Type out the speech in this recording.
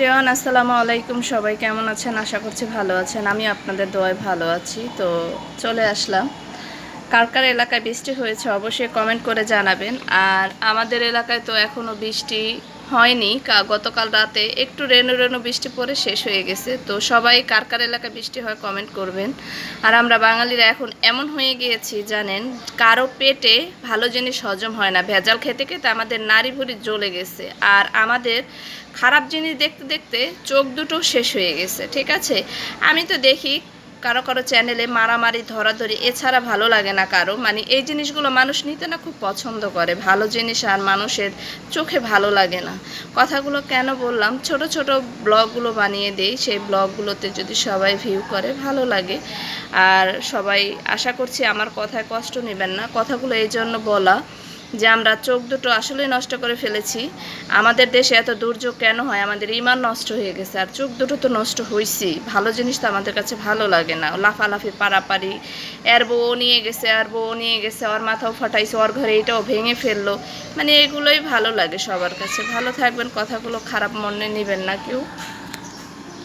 রিয়ান আসসালামু আলাইকুম। সবাই কেমন আছেন? আশা করছি ভালো আছেন। আমি আপনাদের দোয়ায় ভালো আছি। তো চলে আসলাম। কার কার এলাকায় বৃষ্টি হয়েছে অবশ্যই কমেন্ট করে জানাবেন। আর আমাদের এলাকায় তো এখনও বৃষ্টি হয়নি। গতকাল রাতে একটু রেনু রেনু বৃষ্টি পড়ে শেষ হয়ে গেছে। তো সবাই কার কার এলাকায় বৃষ্টি হয় কমেন্ট করবেন। আর আমরা বাঙালিরা এখন এমন হয়ে গিয়েছি, জানেন, কারও পেটে ভালো জিনিস হজম হয় না। ভেজাল খেতে খেতে আমাদের নারী ভুড়ি জ্বলে গেছে। আর আমাদের খারাপ জিনিস দেখতে দেখতে চোখ দুটো শেষ হয়ে গেছে, ঠিক আছে? আমি তো দেখি কারও কারও চ্যানেলে মারামারি, ধরাধরি, এছাড়া ভালো লাগে না কারও। মানে এই জিনিসগুলো মানুষ নিতে না খুব পছন্দ করে। ভালো জিনিস আর মানুষের চোখে ভালো লাগে না। কথাগুলো কেন বললাম? ছোট ছোট ব্লগগুলো বানিয়ে দেই। সেই ব্লগগুলোতে যদি সবাই ভিউ করে, ভালো লাগে। আর সবাই আশা করছি আমার কথায় কষ্ট নেবেন না। কথাগুলো এই জন্য বলা যে আমরা চোখ দুটো আসলেই নষ্ট করে ফেলেছি। আমাদের দেশে এত দুর্যোগ কেন হয়? আমাদের ইমান নষ্ট হয়ে গেছে। আর চোখ দুটো তো নষ্ট হয়েছি ভালো জিনিস তো আমাদের কাছে ভালো লাগে না। লাফালাফি, পারাপারি। এর বউ নিয়ে গেছে, আর বউ নিয়ে গেছে, ওর মাথাও ফাটাইছে, ওর ঘরে এটাও ভেঙে ফেলল। মানে এগুলোই ভালো লাগে সবার কাছে। ভালো থাকবেন, কথাগুলো খারাপ মনে নেবেন না কেউ।